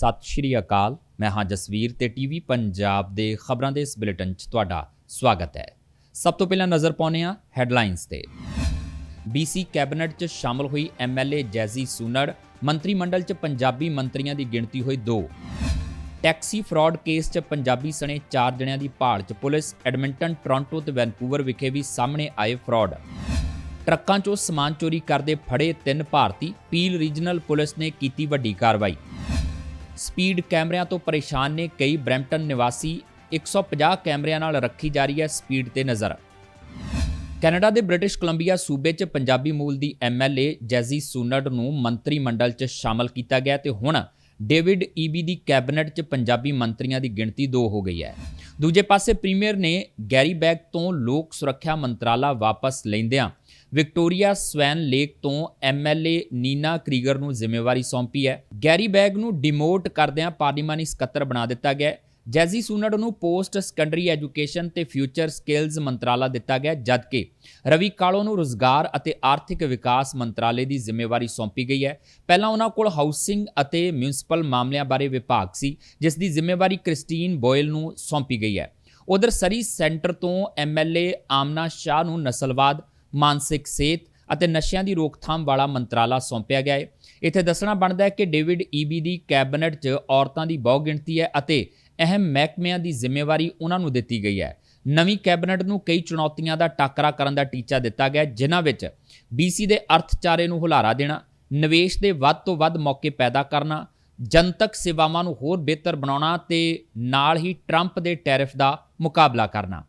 ਸਤਿ ਸ਼੍ਰੀ ਅਕਾਲ। ਮੈਂ ਹਾਂ ਜਸਵੀਰ ਤੇ ਟੀਵੀ ਪੰਜਾਬ ਦੇ ਖਬਰਾਂ ਦੇ ਇਸ ਬੁਲੇਟਿਨ 'ਚ ਤੁਹਾਡਾ ਸਵਾਗਤ ਹੈ। ਸਭ ਤੋਂ ਪਹਿਲਾਂ ਨਜ਼ਰ ਪਾਉਂਦੇ ਹਾਂ ਹੈਡਲਾਈਨਸ ਤੇ। ਬੀਸੀ ਕੈਬਨਿਟ 'ਚ ਸ਼ਾਮਲ ਹੋਈ ਐਮਐਲਏ ਜੈਜ਼ੀ ਸੂਨੜ, ਮੰਤਰੀ ਮੰਡਲ 'ਚ ਪੰਜਾਬੀ ਮੰਤਰੀਆਂ ਦੀ ਗਿਣਤੀ ਹੋਈ 2 ਟੈਕਸੀ ਫਰਾਡ ਕੇਸ 'ਚ ਪੰਜਾਬੀ ਸਣੇ 4 ਜਣਿਆਂ ਦੀ ਭਾਲ 'ਚ ਪੁਲਿਸ, ਐਡਮਿੰਟਨ, ਟੋਰਾਂਟੋ ਤੇ ਵੈਨਕੂਵਰ ਵਿਖੇ ਵੀ ਸਾਹਮਣੇ ਆਏ ਫਰਾਡ। ਟਰੱਕਾਂ 'ਚੋਂ ਸਮਾਨ ਚੋਰੀ ਕਰਦੇ ਫੜੇ ਤਿੰਨ ਭਾਰਤੀ, ਪੀਲ ਰੀਜਨਲ ਪੁਲਿਸ ਨੇ ਕੀਤੀ ਵੱਡੀ ਕਾਰਵਾਈ। ਸਪੀਡ ਕੈਮਰਿਆਂ ਤੋਂ ਪਰੇਸ਼ਾਨ ਨੇ ਕਈ ਬ੍ਰੈਂਪਟਨ ਨਿਵਾਸੀ 150 ਕੈਮਰਿਆਂ ਨਾਲ ਰੱਖੀ ਜਾ ਰਹੀ ਹੈ ਸਪੀਡ ਤੇ ਨਜ਼ਰ। ਕੈਨੇਡਾ ਦੇ ਬ੍ਰਿਟਿਸ਼ ਕੋਲੰਬੀਆ ਸੂਬੇ 'ਚ ਪੰਜਾਬੀ ਮੂਲ ਦੀ ਐਮਐਲਏ ਜੈਜ਼ੀ ਸੂਨਡ ਨੂੰ ਮੰਤਰੀ ਮੰਡਲ 'ਚ ਸ਼ਾਮਲ ਕੀਤਾ ਗਿਆ ਤੇ ਹੁਣ ਡੇਵਿਡ ਈਬੀ ਦੀ ਕੈਬਨਿਟ 'ਚ ਪੰਜਾਬੀ ਮੰਤਰੀਆਂ ਦੀ ਗਿਣਤੀ 2 ਹੋ ਗਈ ਹੈ। ਦੂਜੇ ਪਾਸੇ ਪ੍ਰੀਮੀਅਰ ਨੇ ਗੈਰੀ ਬੈਗ ਤੋਂ ਲੋਕ ਸੁਰੱਖਿਆ ਮੰਤਰਾਲਾ ਵਾਪਸ ਲੈਂਦਿਆਂ ਵਿਕਟੋਰੀਆ ਸਵੈਨ ਲੇਕ ਤੋਂ ਐਮਐਲਏ ਨੀਨਾ ਕ੍ਰੀਗਰ ਨੂੰ ਜ਼ਿੰਮੇਵਾਰੀ ਸੌਂਪੀ ਹੈ। ਗੈਰੀ ਬੈਗ ਨੂੰ ਡਿਮੋਟ ਕਰਦਿਆਂ ਪਾਰਲੀਮਾਨੀ ਸਕੱਤਰ ਬਣਾ ਦਿੱਤਾ ਗਿਆ ਜੈਜ਼ੀ ਸੂਨੜ ਨੂੰ ਪੋਸਟ ਸੈਕੰਡਰੀ ਐਜੂਕੇਸ਼ਨ ਤੇ ਫਿਊਚਰ ਸਕਿੱਲਜ਼ ਮੰਤਰਾਲਾ ਦਿੱਤਾ ਗਿਆ ਜਦਕਿ ਰਵੀ ਕਾਲੋ ਨੂੰ ਰੋਜ਼ਗਾਰ ਅਤੇ ਆਰਥਿਕ ਵਿਕਾਸ ਮੰਤਰਾਲੇ ਦੀ ਜ਼ਿੰਮੇਵਾਰੀ ਸੌਂਪੀ ਗਈ ਹੈ। ਪਹਿਲਾਂ ਉਹਨਾਂ ਕੋਲ ਹਾਊਸਿੰਗ ਅਤੇ ਮਿਊਨਿਸਪਲ ਮਾਮਲਿਆਂ ਬਾਰੇ ਵਿਭਾਗ ਸੀ, ਜਿਸ ਦੀ ਜ਼ਿੰਮੇਵਾਰੀ ਕ੍ਰਿਸਟੀਨ ਬੋਇਲ ਨੂੰ ਸੌਂਪੀ ਗਈ ਹੈ। ਉਧਰ ਸਰੀ ਸੈਂਟਰ ਤੋਂ ਐਮਐਲਏ ਆਮਨਾ ਸ਼ਾਹ ਨੂੰ ਨਸਲਵਾਦ ਮਾਨਸਿਕ ਸਿਹਤ ਅਤੇ ਨਸ਼ਿਆਂ ਦੀ ਰੋਕਥਾਮ ਵਾਲਾ ਮੰਤਰਾਲਾ ਸੌਂਪਿਆ ਗਿਆ ਹੈ। ਇੱਥੇ ਦੱਸਣਾ ਬਣਦਾ ਹੈ ਕਿ ਡੇਵਿਡ ਈਬੀ ਦੀ ਕੈਬਨਿਟ 'ਚ ਔਰਤਾਂ ਦੀ ਬਹੁ ਗਿਣਤੀ ਹੈ ਅਤੇ ਅਹਿਮ ਮਹਿਕਮਿਆਂ ਦੀ ਜ਼ਿੰਮੇਵਾਰੀ ਉਹਨਾਂ ਨੂੰ ਦਿੱਤੀ ਗਈ ਹੈ। ਨਵੀਂ ਕੈਬਨਿਟ ਨੂੰ ਕਈ ਚੁਣੌਤੀਆਂ ਦਾ ਟਾਕਰਾ ਕਰਨ ਦਾ ਟੀਚਾ ਦਿੱਤਾ ਗਿਆ ਜਿਨ੍ਹਾਂ ਵਿੱਚ BC ਦੇ ਅਰਥਚਾਰੇ ਨੂੰ ਹੁਲਾਰਾ ਦੇਣਾ, ਨਿਵੇਸ਼ ਦੇ ਵੱਧ ਤੋਂ ਵੱਧ ਮੌਕੇ ਪੈਦਾ ਕਰਨਾ, ਜਨਤਕ ਸੇਵਾਵਾਂ ਨੂੰ ਹੋਰ ਬਿਹਤਰ ਬਣਾਉਣਾ ਤੇ ਨਾਲ ਹੀ ਟਰੰਪ ਦੇ ਟੈਰਿਫ ਦਾ ਮੁਕਾਬਲਾ ਕਰਨਾ।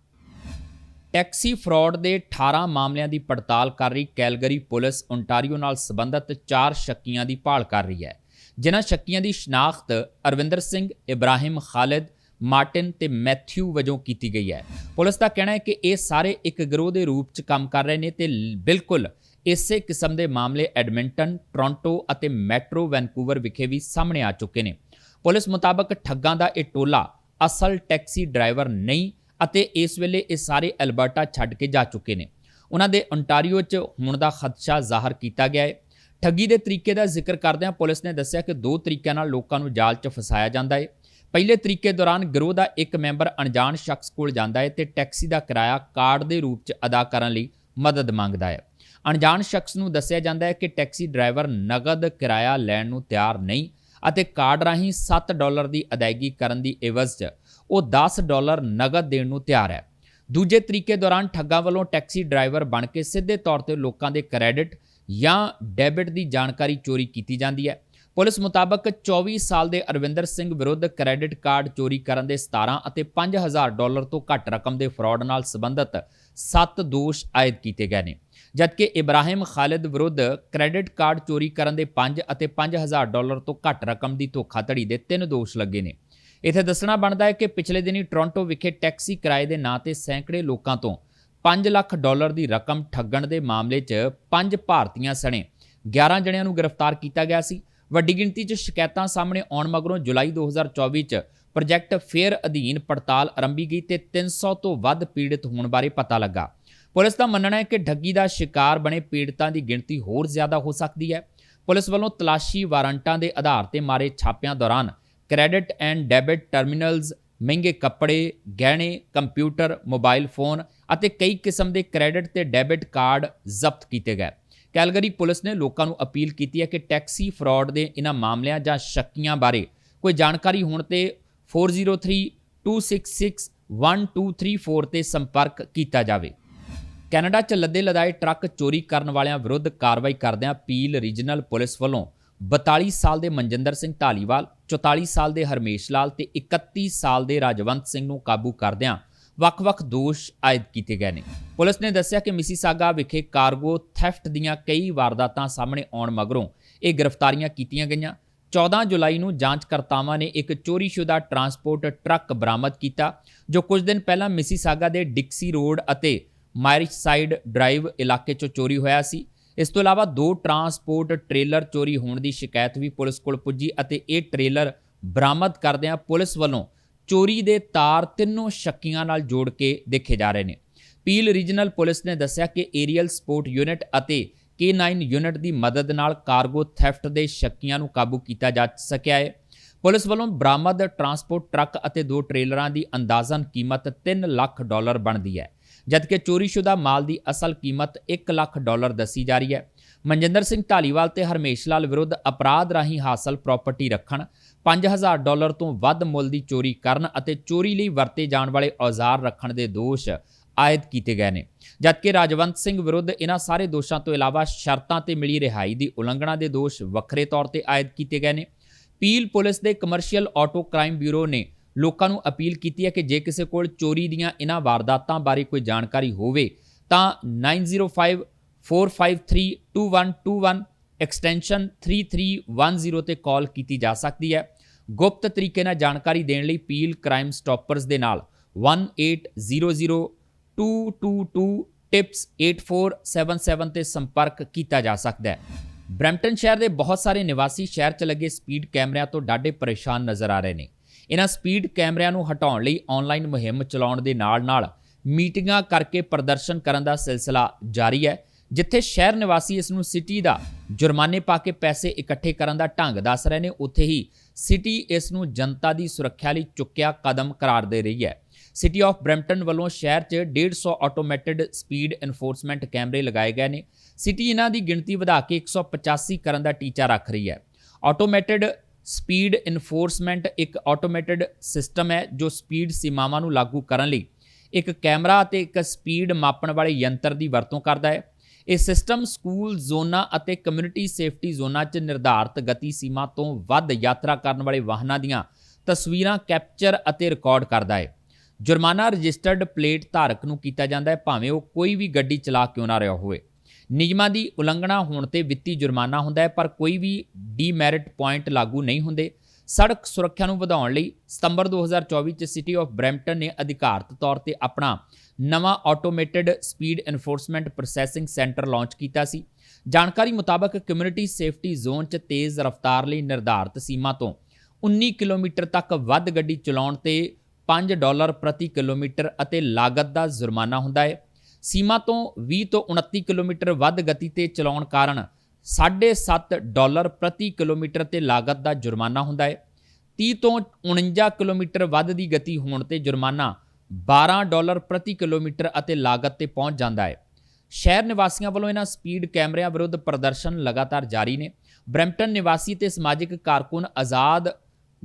ਟੈਕਸੀ ਫਰਾਡ ਦੇ 18 ਮਾਮਲਿਆਂ ਦੀ ਪੜਤਾਲ ਕਰ ਰਹੀ ਕੈਲਗਰੀ ਪੁਲਿਸ ਓਨਟਾਰੀਓ ਨਾਲ ਸੰਬੰਧਿਤ 4 ਸ਼ੱਕੀਆਂ ਦੀ ਭਾਲ ਕਰ ਰਹੀ ਹੈ। ਜਿਨ੍ਹਾਂ ਸ਼ੱਕੀਆਂ ਦੀ ਸ਼ਨਾਖਤ Arvinder Singh, Ibrahim Khalid, Martin ਤੇ ਮੈਥਿਊ ਵਜੋਂ ਕੀਤੀ ਗਈ ਹੈ। ਪੁਲਿਸ ਦਾ ਕਹਿਣਾ ਹੈ ਕਿ ਇਹ ਸਾਰੇ ਇੱਕ ਗਿਰੋਹ ਦੇ ਰੂਪ 'ਚ ਕੰਮ ਕਰ ਰਹੇ ਨੇ ਤੇ ਬਿਲਕੁਲ ਇਸੇ ਕਿਸਮ ਦੇ ਮਾਮਲੇ ਐਡਮਿੰਟਨ, ਟੋਰਾਂਟੋ ਅਤੇ ਮੈਟਰੋ ਵੈਨਕੂਵਰ ਵਿਖੇ ਵੀ ਸਾਹਮਣੇ ਆ ਚੁੱਕੇ ਨੇ। ਪੁਲਿਸ ਮੁਤਾਬਕ ਠੱਗਾਂ ਦਾ ਇਹ ਟੋਲਾ ਅਸਲ ਟੈਕਸੀ ਡਰਾਈਵਰ ਨਹੀਂ ਅਤੇ ਇਸ ਵੇਲੇ ਇਹ ਸਾਰੇ ਐਲਬਰਟਾ ਛੱਡ ਕੇ ਜਾ ਚੁੱਕੇ ਨੇ। ਉਹਨਾਂ ਦੇ ਓਨਟਾਰੀਓ 'ਚ ਹੁਣ ਦਾ ਖਦਸ਼ਾ ਜ਼ਾਹਰ ਕੀਤਾ ਗਿਆ ਹੈ। ਠੱਗੀ ਦੇ ਤਰੀਕੇ ਦਾ ਜ਼ਿਕਰ ਕਰਦਿਆਂ ਪੁਲਿਸ ਨੇ ਦੱਸਿਆ ਕਿ ਦੋ ਤਰੀਕਿਆਂ ਨਾਲ ਲੋਕਾਂ ਨੂੰ ਜਾਲ 'ਚ ਫਸਾਇਆ ਜਾਂਦਾ ਹੈ। ਪਹਿਲੇ ਤਰੀਕੇ ਦੌਰਾਨ ਗਿਰੋਹ ਦਾ ਇੱਕ ਮੈਂਬਰ ਅਣਜਾਣ ਸ਼ਖਸ ਕੋਲ ਜਾਂਦਾ ਹੈ ਤੇ ਟੈਕਸੀ ਦਾ ਕਿਰਾਇਆ ਕਾਰਡ ਦੇ ਰੂਪ 'ਚ ਅਦਾ ਕਰਨ ਲਈ ਮਦਦ ਮੰਗਦਾ ਹੈ। ਅਣਜਾਣ ਸ਼ਖਸ ਨੂੰ ਦੱਸਿਆ ਜਾਂਦਾ ਹੈ ਕਿ ਟੈਕਸੀ ਡਰਾਈਵਰ ਨਗਦ ਕਿਰਾਇਆ ਲੈਣ ਨੂੰ ਤਿਆਰ ਨਹੀਂ ਅਤੇ ਕਾਰਡ ਰਾਹੀਂ 7 ਡਾਲਰ ਦੀ ਅਦਾਇਗੀ ਕਰਨ ਦੀ ਇਵਜ਼ 'ਚ ਉਹ 10 ਡਾਲਰ ਨਗਦ ਦੇਣ ਨੂੰ ਤਿਆਰ ਹੈ। ਦੂਜੇ ਤਰੀਕੇ ਦੌਰਾਨ ਠੱਗਾਂ ਵੱਲੋਂ ਟੈਕਸੀ ਡਰਾਈਵਰ ਬਣ ਕੇ ਸਿੱਧੇ ਤੌਰ ਤੇ ਲੋਕਾਂ ਦੇ ਕ੍ਰੈਡਿਟ ਜਾਂ ਡੈਬਿਟ ਦੀ ਜਾਣਕਾਰੀ ਚੋਰੀ ਕੀਤੀ ਜਾਂਦੀ ਹੈ। ਪੁਲਿਸ ਮੁਤਾਬਕ 24 ਸਾਲ ਦੇ ਅਰਵਿੰਦਰ ਸਿੰਘ ਵਿਰੁੱਧ ਕ੍ਰੈਡਿਟ ਕਾਰਡ ਚੋਰੀ ਕਰਨ ਦੇ 17 ਅਤੇ 5000 ਡਾਲਰ ਤੋਂ ਘੱਟ ਰਕਮ ਦੇ ਫਰਾਡ ਨਾਲ ਸੰਬੰਧਿਤ 7 ਦੋਸ਼ ਆਇਦ ਕੀਤੇ ਗਏ ਨੇ। ਜਦਕਿ ਇਬਰਾਹਿਮ ਖਾਲਿਦ ਵਿਰੁੱਧ ਕ੍ਰੈਡਿਟ ਕਾਰਡ ਚੋਰੀ ਕਰਨ ਦੇ 5 ਅਤੇ 5000 ਡਾਲਰ ਤੋਂ ਘੱਟ ਰਕਮ ਦੀ ਧੋਖਾਧੜੀ ਦੇ 3 ਦੋਸ਼ ਲੱਗੇ ਨੇ। ਇੱਥੇ ਦੱਸਣਾ ਬਣਦਾ ਹੈ ਕਿ ਪਿਛਲੇ ਦਿਨੀ ਟੋਰਾਂਟੋ ਵਿਖੇ ਟੈਕਸੀ ਕਿਰਾਏ ਦੇ ਨਾਂ ਤੇ ਸੈਂਕੜੇ ਲੋਕਾਂ ਤੋਂ 5 ਲੱਖ ਡਾਲਰ ਦੀ ਰਕਮ ਠੱਗਣ ਦੇ ਮਾਮਲੇ 'ਚ ਪੰਜ ਭਾਰਤੀਆਂ ਸਣੇ। 11 ਜਣਿਆਂ ਨੂੰ ਗ੍ਰਿਫਤਾਰ ਕੀਤਾ ਗਿਆ ਸੀ। ਵੱਡੀ ਗਿਣਤੀ 'ਚ ਸ਼ਿਕਾਇਤਾਂ ਸਾਹਮਣੇ ਆਉਣ ਮਗਰੋਂ ਜੁਲਾਈ 2024 'ਚ ਪ੍ਰੋਜੈਕਟ ਫੇਅਰ ਅਧੀਨ ਪੜਤਾਲ ਆਰੰਭੀ ਗਈ ਤੇ 300 ਤੋਂ ਵੱਧ ਪੀੜਤ ਹੋਣ ਬਾਰੇ ਪਤਾ ਲੱਗਾ। ਪੁਲਿਸ ਦਾ ਮੰਨਣਾ ਹੈ ਕਿ ਠੱਗੀ ਦਾ ਸ਼ਿਕਾਰ ਬਣੇ ਪੀੜਤਾਂ ਦੀ ਗਿਣਤੀ ਹੋਰ ਜ਼ਿਆਦਾ ਹੋ ਸਕਦੀ ਹੈ। ਪੁਲਿਸ ਵੱਲੋਂ ਤਲਾਸ਼ੀ ਵਾਰੰਟਾਂ ਦੇ ਆਧਾਰ ਤੇ ਮਾਰੇ ਛਾਪਿਆਂ ਦੌਰਾਨ ਕ੍ਰੈਡਿਟ ਐਂਡ ਡੈਬਿਟ ਟਰਮੀਨਲਜ਼, ਮਹਿੰਗੇ ਕੱਪੜੇ, ਗਹਿਣੇ, ਕੰਪਿਊਟਰ, ਮੋਬਾਈਲ ਫੋਨ ਅਤੇ ਕਈ ਕਿਸਮ ਦੇ ਕ੍ਰੈਡਿਟ ਤੇ ਡੈਬਿਟ ਕਾਰਡ ਜ਼ਬਤ ਕੀਤੇ ਗਏ। ਕੈਲਗਰੀ ਪੁਲਿਸ ਨੇ ਲੋਕਾਂ ਨੂੰ ਅਪੀਲ ਕੀਤੀ ਹੈ ਕਿ ਟੈਕਸੀ ਫਰਾਡ ਦੇ ਇਹਨਾਂ ਮਾਮਲਿਆਂ ਜਾਂ ਸ਼ੱਕੀਆਂ ਬਾਰੇ ਕੋਈ ਜਾਣਕਾਰੀ ਹੋਣ ਤੇ 4032661234 ਤੇ ਸੰਪਰਕ ਕੀਤਾ ਜਾਵੇ। ਕੈਨੇਡਾ 'ਚ ਲੱਦੇ ਲਦਾਏ ਟਰੱਕ ਚੋਰੀ ਕਰਨ ਵਾਲਿਆਂ ਵਿਰੁੱਧ ਕਾਰਵਾਈ ਕਰਦਿਆਂ ਪੀਲ ਰੀਜਨਲ ਪੁਲਿਸ ਵੱਲੋਂ 42 ਸਾਲ ਦੇ ਮਨਜਿੰਦਰ ਸਿੰਘ ਢਾਲੀਵਾਲ 44 ਸਾਲ ਦੇ ਹਰਮੇਸ਼ ਲਾਲ ਤੇ 31 ਸਾਲ ਦੇ ਰਾਜਵੰਤ ਸਿੰਘ ਨੂੰ ਕਾਬੂ ਕਰਦਿਆਂ ਵੱਖ-ਵੱਖ ਦੋਸ਼ ਆਇਦ ਕੀਤੇ ਗਏ ਨੇ। ਪੁਲਿਸ ਨੇ ਦੱਸਿਆ ਕਿ ਮਿਸੀਸਾਗਾ ਵਿਖੇ ਕਾਰਗੋ ਥੈਫਟ ਦੀਆਂ ਕਈ ਵਾਰਦਾਤਾਂ ਸਾਹਮਣੇ ਆਉਣ ਮਗਰੋਂ ਇਹ ਗ੍ਰਿਫਤਾਰੀਆਂ ਕੀਤੀਆਂ ਗਈਆਂ। 14 ਜੁਲਾਈ ਨੂੰ ਜਾਂਚਕਰਤਾਵਾਂ ਨੇ ਇੱਕ ਚੋਰੀਸ਼ੁਦਾ ਟਰਾਂਸਪੋਰਟ ਟਰੱਕ ਬਰਾਮਦ ਕੀਤਾ, ਜੋ ਕੁਝ ਦਿਨ ਪਹਿਲਾਂ ਮਿਸੀਸਾਗਾ ਦੇ ਡਿਕਸੀ ਰੋਡ ਅਤੇ ਮਾਇਰਿਸ਼ ਸਾਈਡ ਡਰਾਈਵ ਇਲਾਕੇ 'ਚੋਂ ਚੋਰੀ ਹੋਇਆ ਸੀ। ਇਸ ਤੋਂ ਇਲਾਵਾ ਦੋ ਟਰਾਂਸਪੋਰਟ ਟ੍ਰੇਲਰ ਚੋਰੀ ਹੋਣ ਦੀ ਸ਼ਿਕਾਇਤ ਵੀ ਪੁਲਿਸ ਕੋਲ ਪੁੱਜੀ ਅਤੇ ਇਹ ਟ੍ਰੇਲਰ ਬਰਾਮਦ ਕਰਦਿਆਂ ਪੁਲਿਸ ਵੱਲੋਂ ਚੋਰੀ ਦੇ ਤਾਰ ਤਿੰਨੋਂ ਸ਼ੱਕੀਆਂ ਨਾਲ ਜੋੜ ਕੇ ਦੇਖੇ ਜਾ ਰਹੇ ਨੇ। ਪੀਲ ਰੀਜਨਲ ਪੁਲਿਸ ਨੇ ਦੱਸਿਆ ਕਿ ਏਰੀਅਲ ਸਪੋਰਟ ਯੂਨਿਟ ਅਤੇ K9 ਯੂਨਿਟ ਦੀ ਮਦਦ ਨਾਲ ਕਾਰਗੋ ਥੈਫਟ ਦੇ ਸ਼ੱਕੀਆਂ ਨੂੰ ਕਾਬੂ ਕੀਤਾ ਜਾ ਸਕਿਆ ਹੈ। ਪੁਲਿਸ ਵੱਲੋਂ ਬਰਾਮਦ ਟਰਾਂਸਪੋਰਟ ਟਰੱਕ ਅਤੇ ਦੋ ਟ੍ਰੇਲਰਾਂ ਦੀ ਅੰਦਾਜ਼ਨ ਕੀਮਤ 3 ਲੱਖ ਡਾਲਰ ਬਣਦੀ ਹੈ। ਜਦਕਿ ਚੋਰੀशुदा ਮਾਲ ਦੀ ਅਸਲ ਕੀਮਤ 1 ਲੱਖ ਡਾਲਰ ਦੱਸੀ ਜਾ ਰਹੀ ਹੈ। ਮਨਜਿੰਦਰ ਸਿੰਘ ਢਾਲੀਵਾਲ ਤੇ ਹਰਮੇਸ਼ ਲਾਲ ਵਿਰੁੱਧ ਅਪਰਾਧ ਰਾਹੀਂ ਹਾਸਲ ਪ੍ਰਾਪਰਟੀ ਰੱਖਣ 5000 ਡਾਲਰ ਤੋਂ ਵੱਧ ਮੁੱਲ ਦੀ ਚੋਰੀ ਕਰਨ ਅਤੇ ਚੋਰੀ ਲਈ ਵਰਤੇ ਜਾਣ ਵਾਲੇ ਔਜ਼ਾਰ ਰੱਖਣ ਦੇ ਦੋਸ਼ ਆਇਦ ਕੀਤੇ ਗਏ ਨੇ। ਜਦਕਿ ਰਾਜਵੰਤ ਸਿੰਘ ਵਿਰੁੱਧ ਇਹਨਾਂ ਸਾਰੇ ਦੋਸ਼ਾਂ ਤੋਂ ਇਲਾਵਾ ਸ਼ਰਤਾਂ ਤੇ ਮਿਲੀ ਰਿਹਾਈ ਦੀ ਉਲੰਘਣਾ ਦੇ ਦੋਸ਼ ਵੱਖਰੇ ਤੌਰ ਤੇ ਆਇਦ ਕੀਤੇ ਗਏ ਨੇ। ਪੀਲ ਪੁਲਿਸ ਦੇ ਕਮਰਸ਼ੀਅਲ ਆਟੋ ਕ੍ਰਾਈਮ ਬਿਊਰੋ ਨੇ ਲੋਕਾਂ ਨੂੰ ਅਪੀਲ ਕੀਤੀ ਹੈ ਕਿ ਜੇ ਕਿਸੇ ਕੋਲ ਚੋਰੀ ਦੀਆਂ ਇਹਨਾਂ ਵਾਰਦਾਤਾਂ ਬਾਰੇ ਕੋਈ ਜਾਣਕਾਰੀ ਹੋਵੇ, ਤਾਂ 905 453 2121 ਐਕਸਟੈਂਸ਼ਨ 3310 ਤੇ ਕਾਲ ਕੀਤੀ ਜਾ ਸਕਦੀ ਹੈ। ਗੁਪਤ ਤਰੀਕੇ ਨਾਲ ਜਾਣਕਾਰੀ ਦੇਣ ਲਈ ਪੀਲ ਕ੍ਰਾਈਮ ਸਟਾਪਰਸ ਦੇ ਨਾਲ 18002222 ਟਿਪਸ 8477 ਤੇ ਸੰਪਰਕ ਕੀਤਾ ਜਾ ਸਕਦਾ ਹੈ। ਬ੍ਰੈਂਪਟਨ ਸ਼ਹਿਰ ਦੇ ਬਹੁਤ ਸਾਰੇ ਨਿਵਾਸੀ ਸ਼ਹਿਰ 'ਚ ਲੱਗੇ ਸਪੀਡ ਕੈਮਰਿਆਂ ਤੋਂ ਡਾਢੇ ਪਰੇਸ਼ਾਨ ਨਜ਼ਰ ਆ ਰਹੇ ਨੇ। ਇਹਨਾਂ ਸਪੀਡ ਕੈਮਰਿਆਂ ਨੂੰ ਹਟਾਉਣ ਲਈ ਆਨਲਾਈਨ ਮੁਹਿੰਮ ਚਲਾਉਣ ਦੇ ਨਾਲ-ਨਾਲ ਮੀਟਿੰਗਾਂ ਕਰਕੇ ਪ੍ਰਦਰਸ਼ਨ ਕਰਨ ਦਾ ਸਿਲਸਿਲਾ ਜਾਰੀ ਹੈ, ਜਿੱਥੇ ਸ਼ਹਿਰ ਨਿਵਾਸੀ ਇਸ ਨੂੰ ਸਿਟੀ ਦਾ ਜੁਰਮਾਨੇ ਪਾ ਕੇ ਪੈਸੇ ਇਕੱਠੇ ਕਰਨ ਦਾ ਢੰਗ ਦੱਸ ਰਹੇ ਨੇ। ਉੱਥੇ ਹੀ ਸਿਟੀ ਇਸ ਨੂੰ ਜਨਤਾ ਦੀ ਸੁਰੱਖਿਆ ਲਈ ਚੁੱਕਿਆ ਕਦਮ ਕਰਾਰ ਦੇ ਰਹੀ ਹੈ। ਸਿਟੀ ਆਫ ਬ੍ਰੈਂਪਟਨ ਵੱਲੋਂ ਸ਼ਹਿਰ 'ਚ 150 ਆਟੋਮੈਟਿਡ ਸਪੀਡ ਐਨਫੋਰਸਮੈਂਟ ਕੈਮਰੇ ਲਗਾਏ ਗਏ ਨੇ। ਸਿਟੀ ਇਹਨਾਂ ਦੀ ਗਿਣਤੀ ਵਧਾ ਕੇ 185 ਕਰਨ ਦਾ ਟੀਚਾ ਰੱਖ ਰਹੀ ਹੈ। ਆਟੋਮੈਟਿਡ ਸਪੀਡ ਇਨਫੋਰਸਮੈਂਟ ਇੱਕ ਆਟੋਮੈਟਿਡ ਸਿਸਟਮ ਹੈ ਜੋ ਸਪੀਡ ਸੀਮਾਵਾਂ ਨੂੰ ਲਾਗੂ ਕਰਨ ਲਈ ਇੱਕ ਕੈਮਰਾ ਅਤੇ ਇੱਕ ਸਪੀਡ ਮਾਪਣ ਵਾਲੇ ਯੰਤਰ ਦੀ ਵਰਤੋਂ ਕਰਦਾ ਹੈ। ਇਹ ਸਿਸਟਮ ਸਕੂਲ ਜ਼ੋਨਾਂ ਅਤੇ ਕਮਿਊਨਿਟੀ ਸੇਫਟੀ ਜ਼ੋਨਾਂ 'ਚ ਨਿਰਧਾਰਤ ਗਤੀ ਸੀਮਾ ਤੋਂ ਵੱਧ ਯਾਤਰਾ ਕਰਨ ਵਾਲੇ ਵਾਹਨਾਂ ਦੀਆਂ ਤਸਵੀਰਾਂ ਕੈਪਚਰ ਅਤੇ ਰਿਕਾਰਡ ਕਰਦਾ ਹੈ। ਜੁਰਮਾਨਾ ਰਜਿਸਟਰਡ ਪਲੇਟ ਧਾਰਕ ਨੂੰ ਕੀਤਾ ਜਾਂਦਾ ਹੈ, ਭਾਵੇਂ ਉਹ ਕੋਈ ਵੀ ਗੱਡੀ ਚਲਾ ਕਿਉਂ ਨਾ ਰਿਹਾ ਹੋਵੇ। ਨਿਯਮਾਂ ਦੀ ਉਲੰਘਣਾ ਹੋਣ ਤੇ ਵਿੱਤੀ ਜੁਰਮਾਨਾ ਹੁੰਦਾ ਹੈ, ਪਰ ਕੋਈ ਵੀ ਡੀਮੈਰਿਟ ਪੁਆਇੰਟ ਲਾਗੂ ਨਹੀਂ ਹੁੰਦੇ। ਸੜਕ ਸੁਰੱਖਿਆ ਨੂੰ ਵਧਾਉਣ ਲਈ ਸਤੰਬਰ 2024 ਚ ਸਿਟੀ ਆਫ ਬ੍ਰੈਂਪਟਨ ਨੇ ਅਧਿਕਾਰਤ ਤੌਰ ਤੇ ਆਪਣਾ ਨਵਾਂ automated speed enforcement processing centre launch ਕੀਤਾ ਸੀ। ਜਾਣਕਾਰੀ ਮੁਤਾਬਕ ਕਮਿਊਨਿਟੀ ਸੇਫਟੀ ਜ਼ੋਨ 'ਚ ਤੇਜ਼ ਰਫ਼ਤਾਰ ਲਈ ਨਿਰਧਾਰਤ ਸੀਮਾ ਤੋਂ 19 ਕਿਲੋਮੀਟਰ ਤੱਕ ਵੱਧ ਗੱਡੀ ਚਲਾਉਣ ਤੇ 5 ਡਾਲਰ ਪ੍ਰਤੀ ਕਿਲੋਮੀਟਰ ਅਤੇ ਲਾਗਤ ਦਾ ਜੁਰਮਾਨਾ ਹੁੰਦਾ ਹੈ। ਸੀਮਾ ਤੋਂ 20 ਤੋਂ 29 ਕਿਲੋਮੀਟਰ ਵੱਧ ਗਤੀ ਤੇ ਚਲਾਉਣ ਕਾਰਨ 7.5 ਡਾਲਰ ਪ੍ਰਤੀ ਕਿਲੋਮੀਟਰ ਤੇ ਲਾਗਤ ਦਾ ਜੁਰਮਾਨਾ ਹੁੰਦਾ ਹੈ। 30 ਤੋਂ 49 ਕਿਲੋਮੀਟਰ ਵੱਧ ਦੀ ਗਤੀ ਹੋਣ ਤੇ ਜੁਰਮਾਨਾ 12 ਡਾਲਰ ਪ੍ਰਤੀ ਕਿਲੋਮੀਟਰ ਅਤੇ ਲਾਗਤ ਤੇ ਪਹੁੰਚ ਜਾਂਦਾ ਹੈ। ਸ਼ਹਿਰ ਨਿਵਾਸੀਆਂ ਵੱਲੋਂ ਇਹਨਾਂ ਸਪੀਡ ਕੈਮਰਿਆਂ ਵਿਰੁੱਧ ਪ੍ਰਦਰਸ਼ਨ ਲਗਾਤਾਰ ਜਾਰੀ ਨੇ। ਬ੍ਰੈਂਪਟਨ ਨਿਵਾਸੀ ਤੇ ਸਮਾਜਿਕ ਕਾਰਕੁਨ ਆਜ਼ਾਦ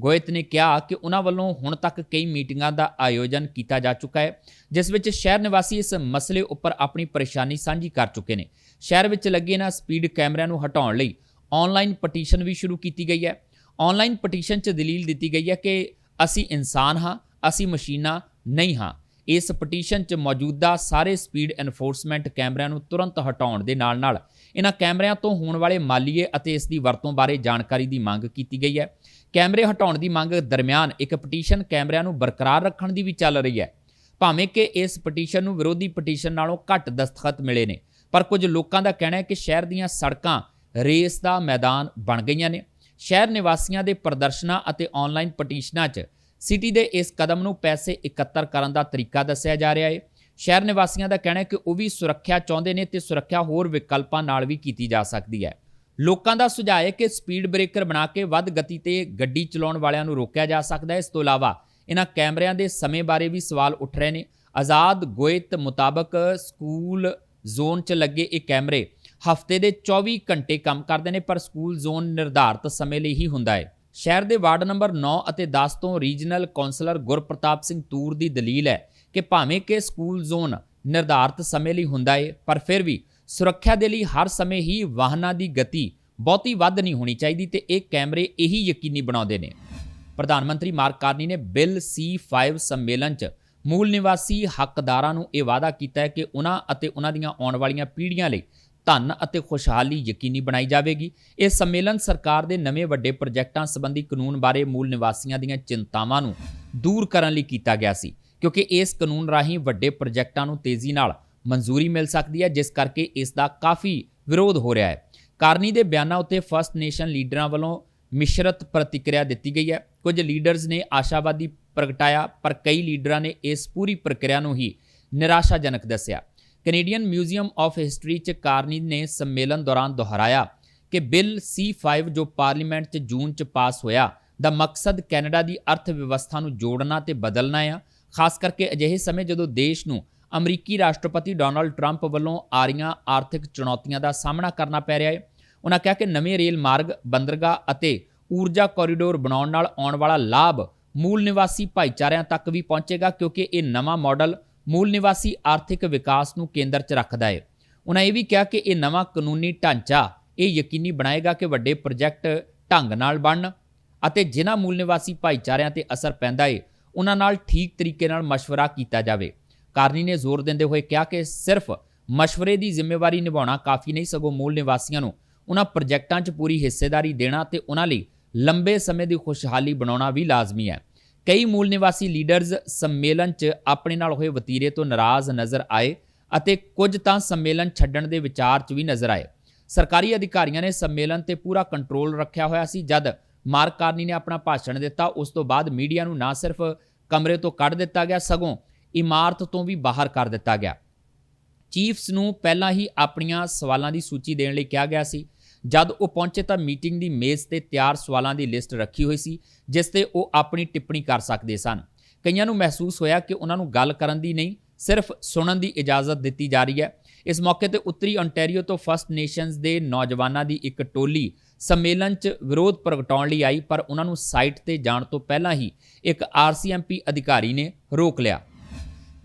ਗੋਇਤ ਨੇ ਕਿਹਾ ਕਿ ਉਹਨਾਂ ਵੱਲੋਂ ਹੁਣ ਤੱਕ ਕਈ ਮੀਟਿੰਗਾਂ ਦਾ ਆਯੋਜਨ ਕੀਤਾ ਜਾ ਚੁੱਕਾ ਹੈ, ਜਿਸ ਵਿੱਚ ਸ਼ਹਿਰ ਨਿਵਾਸੀ ਇਸ ਮਸਲੇ ਉੱਪਰ ਆਪਣੀ ਪਰੇਸ਼ਾਨੀ ਸਾਂਝੀ ਕਰ ਚੁੱਕੇ ਨੇ। ਸ਼ਹਿਰ ਵਿੱਚ ਲੱਗੇ ਇਹਨਾਂ ਸਪੀਡ ਕੈਮਰਿਆਂ ਨੂੰ ਹਟਾਉਣ ਲਈ ਆਨਲਾਈਨ ਪਟੀਸ਼ਨ ਵੀ ਸ਼ੁਰੂ ਕੀਤੀ ਗਈ ਹੈ। ਆਨਲਾਈਨ ਪਟੀਸ਼ਨ 'ਚ ਦਲੀਲ ਦਿੱਤੀ ਗਈ ਹੈ ਕਿ ਅਸੀਂ ਇਨਸਾਨ ਹਾਂ, ਅਸੀਂ ਮਸ਼ੀਨਾਂ ਨਹੀਂ ਹਾਂ। ਇਸ ਪਟੀਸ਼ਨ 'ਚ ਮੌਜੂਦਾ ਸਾਰੇ ਸਪੀਡ ਐਨਫੋਰਸਮੈਂਟ ਕੈਮਰਿਆਂ ਨੂੰ ਤੁਰੰਤ ਹਟਾਉਣ ਦੇ ਨਾਲ-ਨਾਲ ਇਹਨਾਂ ਕੈਮਰਿਆਂ ਤੋਂ ਹੋਣ ਵਾਲੇ ਮਾਲੀਏ ਅਤੇ ਇਸ ਦੀ ਵਰਤੋਂ ਬਾਰੇ ਜਾਣਕਾਰੀ ਦੀ ਮੰਗ ਕੀਤੀ ਗਈ ਹੈ। ਕੈਮਰੇ ਹਟਾਉਣ ਦੀ ਮੰਗ ਦਰਮਿਆਨ ਇੱਕ ਪਟੀਸ਼ਨ ਕੈਮਰਿਆਂ ਨੂੰ ਬਰਕਰਾਰ ਰੱਖਣ ਦੀ ਵੀ ਚੱਲ ਰਹੀ ਹੈ। ਭਾਵੇਂ ਕਿ ਇਸ ਪਟੀਸ਼ਨ ਨੂੰ ਵਿਰੋਧੀ ਪਟੀਸ਼ਨ ਨਾਲੋਂ ਘੱਟ ਦਸਤਖਤ ਮਿਲੇ ਨੇ, ਪਰ ਕੁਝ ਲੋਕਾਂ ਦਾ ਕਹਿਣਾ ਹੈ ਕਿ ਸ਼ਹਿਰ ਦੀਆਂ ਸੜਕਾਂ ਰੇਸ ਦਾ ਮੈਦਾਨ ਬਣ ਗਈਆਂ ਨੇ। ਸ਼ਹਿਰ ਨਿਵਾਸੀਆਂ ਦੇ ਪ੍ਰਦਰਸ਼ਨਾਂ ਅਤੇ ਆਨਲਾਈਨ ਪਟੀਸ਼ਨਾਂ 'ਚ ਸਿਟੀ ਦੇ ਇਸ ਕਦਮ ਨੂੰ ਪੈਸੇ ਇਕੱਤਰ ਕਰਨ ਦਾ ਤਰੀਕਾ ਦੱਸਿਆ ਜਾ ਰਿਹਾ ਹੈ। ਸ਼ਹਿਰ ਨਿਵਾਸੀਆਂ ਦਾ ਕਹਿਣਾ ਹੈ ਕਿ ਉਹ ਵੀ ਸੁਰੱਖਿਆ ਚਾਹੁੰਦੇ ਨੇ ਤੇ ਸੁਰੱਖਿਆ ਹੋਰ ਵਿਕਲਪਾਂ ਨਾਲ ਵੀ ਕੀਤੀ ਜਾ ਸਕਦੀ ਹੈ। ਲੋਕਾਂ ਦਾ ਸੁਝਾਅ ਹੈ ਕਿ ਸਪੀਡ ਬ੍ਰੇਕਰ ਬਣਾ ਕੇ ਵੱਧ ਗਤੀ ਤੇ ਗੱਡੀ ਚਲਾਉਣ ਵਾਲਿਆਂ ਨੂੰ ਰੋਕਿਆ ਜਾ ਸਕਦਾ ਹੈ। ਇਸ ਤੋਂ ਇਲਾਵਾ ਇਹਨਾਂ ਕੈਮਰਿਆਂ ਦੇ ਸਮੇਂ ਬਾਰੇ ਵੀ ਸਵਾਲ ਉੱਠ ਰਹੇ ਨੇ। ਆਜ਼ਾਦ ਗੋਇਤ ਮੁਤਾਬਕ ਸਕੂਲ ਜ਼ੋਨ 'ਚ ਲੱਗੇ ਇਹ ਕੈਮਰੇ ਹਫ਼ਤੇ ਦੇ 24 ਘੰਟੇ ਕੰਮ ਕਰਦੇ ਨੇ, ਪਰ ਸਕੂਲ ਜ਼ੋਨ ਨਿਰਧਾਰਤ ਸਮੇਂ ਲਈ ਹੀ ਹੁੰਦਾ ਹੈ। ਸ਼ਹਿਰ ਦੇ ਵਾਰਡ ਨੰਬਰ 9 ਅਤੇ 10 ਤੋਂ ਰੀਜਨਲ ਕਾਉਂਸਲਰ ਗੁਰਪ੍ਰਤਾਪ ਸਿੰਘ ਤੂਰ ਦੀ ਦਲੀਲ ਹੈ ਕਿ ਭਾਵੇਂ ਕਿ ਸਕੂਲ ਜ਼ੋਨ ਨਿਰਧਾਰਤ ਸਮੇਂ ਲਈ ਹੁੰਦਾ ਹੈ ਪਰ ਫਿਰ ਵੀ ਸੁਰੱਖਿਆ ਦੇ ਲਈ ਹਰ ਸਮੇਂ ਹੀ ਵਾਹਨਾਂ ਦੀ ਗਤੀ ਬਹੁਤੀ ਵੱਧ ਨਹੀਂ ਹੋਣੀ ਚਾਹੀਦੀ ਤੇ ਇਹ ਕੈਮਰੇ ਇਹੀ ਯਕੀਨੀ ਬਣਾਉਂਦੇ ਨੇ। ਪ੍ਰਧਾਨ ਮੰਤਰੀ ਮਾਰਕ ਕਾਰਨੀ ਨੇ ਬਿੱਲ C5 ਸੰਮੇਲਨ 'ਚ ਮੂਲ ਨਿਵਾਸੀ ਹੱਕਦਾਰਾਂ ਨੂੰ ਇਹ ਵਾਅਦਾ ਕੀਤਾ ਹੈ ਕਿ ਉਹਨਾਂ ਅਤੇ ਉਹਨਾਂ ਦੀਆਂ ਆਉਣ ਵਾਲੀਆਂ ਪੀੜ੍ਹੀਆਂ ਲਈ ਧਨ ਅਤੇ ਖੁਸ਼ਹਾਲੀ ਯਕੀਨੀ ਬਣਾਈ ਜਾਵੇਗੀ। ਇਹ ਸੰਮੇਲਨ ਸਰਕਾਰ ਦੇ ਨਵੇਂ ਵੱਡੇ ਪ੍ਰੋਜੈਕਟਾਂ ਸੰਬੰਧੀ ਕਾਨੂੰਨ ਬਾਰੇ ਮੂਲ ਨਿਵਾਸੀਆਂ ਦੀਆਂ ਚਿੰਤਾਵਾਂ ਨੂੰ ਦੂਰ ਕਰਨ ਲਈ ਕੀਤਾ ਗਿਆ ਸੀ। ਕਿਉਂਕਿ ਇਸ ਕਾਨੂੰਨ ਰਾਹੀਂ ਵੱਡੇ ਪ੍ਰੋਜੈਕਟਾਂ ਨੂੰ ਤੇਜ਼ੀ ਨਾਲ ਮਨਜ਼ੂਰੀ ਮਿਲ ਸਕਦੀ ਹੈ, ਜਿਸ ਕਰਕੇ ਇਸ ਦਾ ਕਾਫੀ ਵਿਰੋਧ ਹੋ ਰਿਹਾ ਹੈ। ਕਾਰਨੀ ਦੇ ਬਿਆਨਾਂ ਉੱਤੇ ਫਸਟ ਨੇਸ਼ਨ ਲੀਡਰਾਂ ਵੱਲੋਂ ਮਿਸ਼ਰਤ ਪ੍ਰਤੀਕਿਰਿਆ ਦਿੱਤੀ ਗਈ ਹੈ। ਕੁਝ ਲੀਡਰਸ ਨੇ ਆਸ਼ਾਵਾਦੀ ਪ੍ਰਗਟਾਇਆ, ਪਰ ਕਈ ਲੀਡਰਾਂ ਨੇ ਇਸ ਪੂਰੀ ਪ੍ਰਕਿਰਿਆ ਨੂੰ ਹੀ ਨਿਰਾਸ਼ਾਜਨਕ ਦੱਸਿਆ। ਕੈਨੇਡੀਅਨ ਮਿਊਜ਼ੀਅਮ ਆਫ ਹਿਸਟਰੀ ਚ ਕਾਰਨੀ ਨੇ ਸੰਮੇਲਨ ਦੌਰਾਨ ਦੁਹਰਾਇਆ ਕਿ ਬਿੱਲ C5 ਜੋ ਪਾਰਲੀਮੈਂਟ ਚ ਜੂਨ ਚ ਪਾਸ ਹੋਇਆ, ਦਾ ਮਕਸਦ ਕੈਨੇਡਾ ਦੀ ਅਰਥ ਵਿਵਸਥਾ ਨੂੰ ਜੋੜਨਾ ਤੇ ਬਦਲਣਾ ਆ। ਖਾਸ ਕਰਕੇ ਅਜਿਹੇ ਸਮੇਂ ਜਦੋਂ ਦੇਸ਼ ਨੂੰ ਅਮਰੀਕੀ ਰਾਸ਼ਟਰਪਤੀ ਡੋਨਲਡ ਟਰੰਪ ਵੱਲੋਂ ਆ ਰਹੀਆਂ ਆਰਥਿਕ ਚੁਣੌਤੀਆਂ ਦਾ ਸਾਹਮਣਾ ਕਰਨਾ ਪੈ ਰਿਹਾ ਹੈ, ਉਹਨਾਂ ਕਿਹਾ ਕਿ ਨਵੇਂ ਰੇਲ ਮਾਰਗ, ਬੰਦਰਗਾਹ ਅਤੇ ਊਰਜਾ ਕੋਰੀਡੋਰ ਬਣਾਉਣ ਨਾਲ ਆਉਣ ਵਾਲਾ ਲਾਭ ਮੂਲ ਨਿਵਾਸੀ ਭਾਈਚਾਰਿਆਂ ਤੱਕ ਵੀ ਪਹੁੰਚੇਗਾ, ਕਿਉਂਕਿ ਇਹ ਨਵਾਂ ਮਾਡਲ ਮੂਲ ਨਿਵਾਸੀ ਆਰਥਿਕ ਵਿਕਾਸ ਨੂੰ ਕੇਂਦਰ 'ਚ ਰੱਖਦਾ ਹੈ। ਉਹਨਾਂ ਇਹ ਵੀ ਕਿਹਾ ਕਿ ਇਹ ਨਵਾਂ ਕਾਨੂੰਨੀ ਢਾਂਚਾ ਇਹ ਯਕੀਨੀ ਬਣਾਏਗਾ ਕਿ ਵੱਡੇ ਪ੍ਰੋਜੈਕਟ ਢੰਗ ਨਾਲ ਬਣਨ ਅਤੇ ਜਿਨ੍ਹਾਂ ਮੂਲ ਨਿਵਾਸੀ ਭਾਈਚਾਰਿਆਂ ਤੇ ਅਸਰ ਪੈਂਦਾ ਹੈ ਉਹਨਾਂ ਨਾਲ ਠੀਕ ਤਰੀਕੇ ਨਾਲ مشਵਰਾ ਕੀਤਾ ਜਾਵੇ। ਕਾਰਨੀ ਨੇ ਜ਼ੋਰ ਦਿੰਦੇ ਹੋਏ ਕਿਹਾ ਕਿ ਸਿਰਫ مشਵਰੇ ਦੀ ਜ਼ਿੰਮੇਵਾਰੀ ਨਿਭਾਉਣਾ ਕਾਫੀ ਨਹੀਂ, ਸਗੋਂ ਮੂਲ ਨਿਵਾਸੀਆਂ ਨੂੰ ਉਹਨਾਂ ਪ੍ਰੋਜੈਕਟਾਂ 'ਚ ਪੂਰੀ ਹਿੱਸੇਦਾਰੀ ਦੇਣਾ ਤੇ ਉਹਨਾਂ ਲਈ ਲੰਬੇ ਸਮੇਂ ਦੀ ਖੁਸ਼ਹਾਲੀ ਬਣਾਉਣਾ ਵੀ ਲਾਜ਼ਮੀ ਹੈ। ਕਈ ਮੂਲ ਨਿਵਾਸੀ ਲੀਡਰਸ ਸੰਮੇਲਨ 'ਚ ਆਪਣੇ ਨਾਲ ਹੋਏ ਵਤੀਰੇ ਤੋਂ ਨਾਰਾਜ਼ ਨਜ਼ਰ ਆਏ ਅਤੇ ਕੁਝ ਤਾਂ ਸੰਮੇਲਨ ਛੱਡਣ ਦੇ ਵਿਚਾਰ 'ਚ ਵੀ ਨਜ਼ਰ ਆਏ। ਸਰਕਾਰੀ ਅਧਿਕਾਰੀਆਂ ਨੇ ਸੰਮੇਲਨ ਤੇ ਪੂਰਾ ਕੰਟਰੋਲ ਰੱਖਿਆ ਹੋਇਆ ਸੀ। ਜਦ ਮਾਰਕ ਕਾਰਨੀ ਨੇ ਆਪਣਾ ਭਾਸ਼ਣ ਦਿੱਤਾ, ਉਸ ਤੋਂ ਬਾਅਦ ਮੀਡੀਆ ਨੂੰ ਨਾ ਸਿਰਫ ਕਮਰੇ ਤੋਂ ਕੱਢ ਦਿੱਤਾ ਗਿਆ, ਸਗੋਂ ਇਮਾਰਤ ਤੋਂ ਵੀ ਬਾਹਰ ਕਰ ਦਿੱਤਾ ਗਿਆ। ਚੀਫਸ ਨੂੰ ਪਹਿਲਾਂ ਹੀ ਆਪਣੀਆਂ ਸਵਾਲਾਂ ਦੀ ਸੂਚੀ ਦੇਣ ਲਈ ਕਿਹਾ ਗਿਆ ਸੀ। ਜਦ ਉਹ ਪਹੁੰਚੇ ਤਾਂ ਮੀਟਿੰਗ ਦੀ ਮੇਜ਼ ਤੇ ਤਿਆਰ ਸਵਾਲਾਂ ਦੀ ਲਿਸਟ ਰੱਖੀ ਹੋਈ ਸੀ, ਜਿਸ ਤੇ ਉਹ ਆਪਣੀ ਟਿੱਪਣੀ ਕਰ ਸਕਦੇ ਸਨ। ਕਈਆਂ ਨੂੰ ਮਹਿਸੂਸ ਹੋਇਆ ਕਿ ਉਹਨਾਂ ਨੂੰ ਗੱਲ ਕਰਨ ਦੀ ਨਹੀਂ, ਸਿਰਫ ਸੁਣਨ ਦੀ ਇਜਾਜ਼ਤ ਦਿੱਤੀ ਜਾ ਰਹੀ ਹੈ। ਇਸ ਮੌਕੇ ਤੇ ਉੱਤਰੀ ontario ਤੋਂ ਫਸਟ ਨੇਸ਼ਨਸ ਦੇ ਨੌਜਵਾਨਾਂ ਦੀ ਇੱਕ ਟੋਲੀ ਸੰਮੇਲਨ 'ਚ ਵਿਰੋਧ ਪ੍ਰਗਟਾਉਣ ਲਈ ਆਈ, ਪਰ ਉਹਨਾਂ ਨੂੰ ਸਾਈਟ ਤੇ ਜਾਣ ਤੋਂ ਪਹਿਲਾਂ ਹੀ ਇੱਕ ਆਰਸੀਐਮਪੀ ਅਧਿਕਾਰੀ ਨੇ ਰੋਕ ਲਿਆ।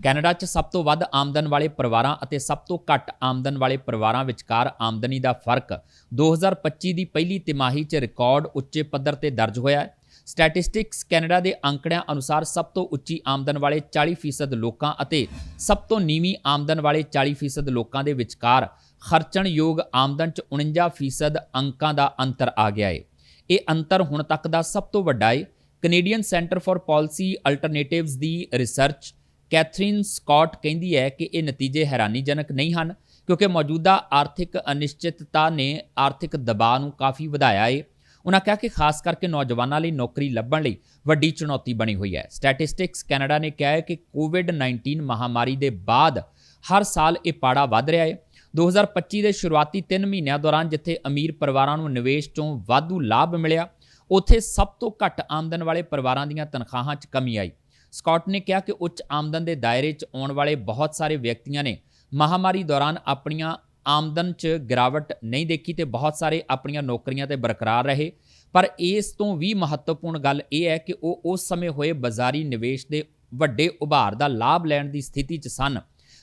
ਕੈਨੇਡਾ 'ਚ ਸਭ ਤੋਂ ਵੱਧ ਆਮਦਨ ਵਾਲੇ ਪਰਿਵਾਰਾਂ ਅਤੇ ਸਭ ਤੋਂ ਘੱਟ ਆਮਦਨ ਵਾਲੇ ਪਰਿਵਾਰਾਂ ਵਿਚਕਾਰ ਆਮਦਨੀ ਦਾ ਫ਼ਰਕ 2025 ਦੀ ਪਹਿਲੀ ਤਿਮਾਹੀ 'ਚ ਰਿਕਾਰਡ ਉੱਚੇ ਪੱਧਰ ਤੇ ਦਰਜ ਹੋਇਆ ਹੈ। ਸਟੈਟਿਸਟਿਕਸ ਕੈਨੇਡਾ ਦੇ ਅੰਕੜਿਆਂ ਅਨੁਸਾਰ ਸਭ ਤੋਂ ਉੱਚੀ ਆਮਦਨ ਵਾਲੇ 40% ਲੋਕਾਂ ਅਤੇ ਸਭ ਤੋਂ ਨੀਵੀਂ ਆਮਦਨ ਵਾਲੇ 40% ਲੋਕਾਂ ਦੇ ਵਿਚਕਾਰ ਖਰਚਣਯੋਗ ਆਮਦਨ 'ਚ 49% ਅੰਕਾਂ ਦਾ ਅੰਤਰ ਆ ਗਿਆ ਏ। ਇਹ ਅੰਤਰ ਹੁਣ ਤੱਕ ਦਾ ਸਭ ਤੋਂ ਵੱਡਾ ਏ। Canadian Centre for Policy Alternatives the research Katherine Scott ਕਹਿੰਦੀ ਹੈ ਕਿ ਇਹ ਨਤੀਜੇ ਹੈਰਾਨੀਜਨਕ ਨਹੀਂ ਹਨ, ਕਿਉਂਕਿ ਮੌਜੂਦਾ ਆਰਥਿਕ ਅਨਿਸ਼ਚਿਤਤਾ ਨੇ ਆਰਥਿਕ ਦਬਾਅ ਨੂੰ ਕਾਫੀ ਵਧਾਇਆ ਏ। ਉਹਨਾਂ ਕਿਹਾ ਕਿ ਖਾਸ ਕਰਕੇ ਨੌਜਵਾਨਾਂ ਲਈ ਨੌਕਰੀ ਲੱਭਣ ਲਈ ਵੱਡੀ ਚੁਣੌਤੀ ਬਣੀ ਹੋਈ ਹੈ। ਸਟੈਟਿਸਟਿਕਸ ਕੈਨੇਡਾ ਨੇ ਕਿਹਾ ਹੈ ਕਿ ਕੋਵਿਡ-19 ਮਹਾਮਾਰੀ ਦੇ ਬਾਅਦ ਹਰ ਸਾਲ ਇਹ ਪਾੜਾ ਵੱਧ ਰਿਹਾ ਹੈ 2025 ਦੇ ਸ਼ੁਰੂਆਤੀ 3 ਮਹੀਨਿਆਂ ਦੌਰਾਨ ਜਿੱਥੇ ਅਮੀਰ ਪਰਿਵਾਰਾਂ ਨੂੰ ਨਿਵੇਸ਼ ਤੋਂ ਵਾਧੂ ਲਾਭ ਮਿਲਿਆ, ਉੱਥੇ ਸਭ ਤੋਂ ਘੱਟ ਆਮਦਨ ਵਾਲੇ ਪਰਿਵਾਰਾਂ ਦੀਆਂ ਤਨਖਾਹਾਂ 'ਚ ਕਮੀ ਆਈ। ਸਕਾਟ ਨੇ ਕਿਹਾ ਕਿ ਉੱਚ ਆਮਦਨ ਦੇ ਦਾਇਰੇ 'ਚ ਆਉਣ ਵਾਲੇ ਬਹੁਤ ਸਾਰੇ ਵਿਅਕਤੀਆਂ ਨੇ ਮਹਾਮਾਰੀ ਦੌਰਾਨ ਆਪਣੀਆਂ ਆਮਦਨ 'ਚ ਗਿਰਾਵਟ ਨਹੀਂ ਦੇਖੀ ਤੇ ਬਹੁਤ ਸਾਰੇ ਆਪਣੀਆਂ ਨੌਕਰੀਆਂ ਤੇ ਬਰਕਰਾਰ ਰਹੇ। ਪਰ ਇਸ ਤੋਂ ਵੀ ਮਹੱਤਵਪੂਰਨ ਗੱਲ ਇਹ ਹੈ ਕਿ ਉਹ ਉਸ ਸਮੇਂ ਹੋਏ ਬਾਜ਼ਾਰੀ ਨਿਵੇਸ਼ ਦੇ ਵੱਡੇ ਉਭਾਰ ਦਾ ਲਾਭ ਲੈਣ ਦੀ ਸਥਿਤੀ 'ਚ ਸਨ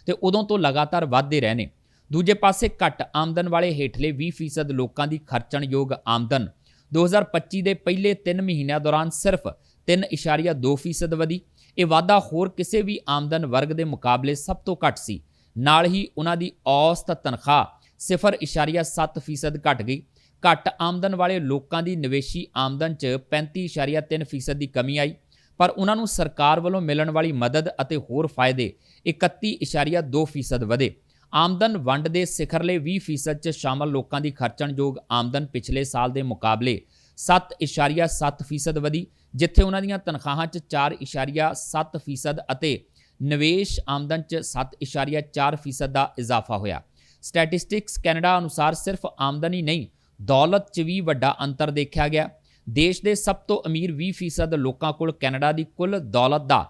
ਤੇ ਉਦੋਂ ਤੋਂ ਲਗਾਤਾਰ ਵਧਦੇ ਰਹੇ ਨੇ। ਦੂਜੇ ਪਾਸੇ ਘੱਟ ਆਮਦਨ ਵਾਲੇ ਹੇਠਲੇ 20% ਲੋਕਾਂ ਦੀ ਖਰਚਣਯੋਗ ਆਮਦਨ। 2025 ਦੇ ਪਹਿਲੇ 3 ਮਹੀਨਿਆਂ ਦੌਰਾਨ ਸਿਰਫ 3.2% ਵਧੀ। ਇਹ ਵਾਧਾ ਹੋਰ ਕਿਸੇ ਵੀ ਆਮਦਨ ਵਰਗ ਦੇ ਮੁਕਾਬਲੇ ਸਭ ਤੋਂ ਘੱਟ ਸੀ। ਨਾਲ ਹੀ ਉਹਨਾਂ ਦੀ ਔਸਤ ਤਨਖਾਹ 0.7% ਘਟ ਗਈ। ਘੱਟ ਆਮਦਨ ਵਾਲੇ ਲੋਕਾਂ ਦੀ ਨਿਵੇਸ਼ੀ ਆਮਦਨ 'ਚ 35.3% ਦੀ ਕਮੀ ਆਈ। ਪਰ ਉਹਨਾਂ ਨੂੰ ਸਰਕਾਰ ਵੱਲੋਂ ਮਿਲਣ ਵਾਲੀ ਮਦਦ ਅਤੇ ਹੋਰ ਫਾਇਦੇ 31.2% ਵਧੇ। ਆਮਦਨ ਵੰਡ ਦੇ ਸਿਖਰਲੇ 20% 'ਚ ਸ਼ਾਮਲ ਲੋਕਾਂ ਦੀ ਖਰਚਣਯੋਗ ਆਮਦਨ ਪਿਛਲੇ ਸਾਲ ਦੇ ਮੁਕਾਬਲੇ 7.7% ਵਧੀ, ਜਿੱਥੇ ਉਹਨਾਂ ਦੀਆਂ ਤਨਖਾਹਾਂ 'ਚ 4.7% ਅਤੇ ਨਿਵੇਸ਼ ਆਮਦਨ 'ਚ 7.4% ਦਾ ਇਜ਼ਾਫਾ ਹੋਇਆ। ਸਟੈਟਿਸਟਿਕਸ ਕੈਨੇਡਾ ਅਨੁਸਾਰ ਸਿਰਫ ਆਮਦਨ ਹੀ ਨਹੀਂ, ਦੌਲਤ 'ਚ ਵੀ ਵੱਡਾ ਅੰਤਰ ਦੇਖਿਆ ਗਿਆ। ਦੇਸ਼ ਦੇ ਸਭ ਤੋਂ ਅਮੀਰ 20% ਲੋਕਾਂ ਕੋਲ ਕੈਨੇਡਾ ਦੀ ਕੁੱਲ ਦੌਲਤ ਦਾ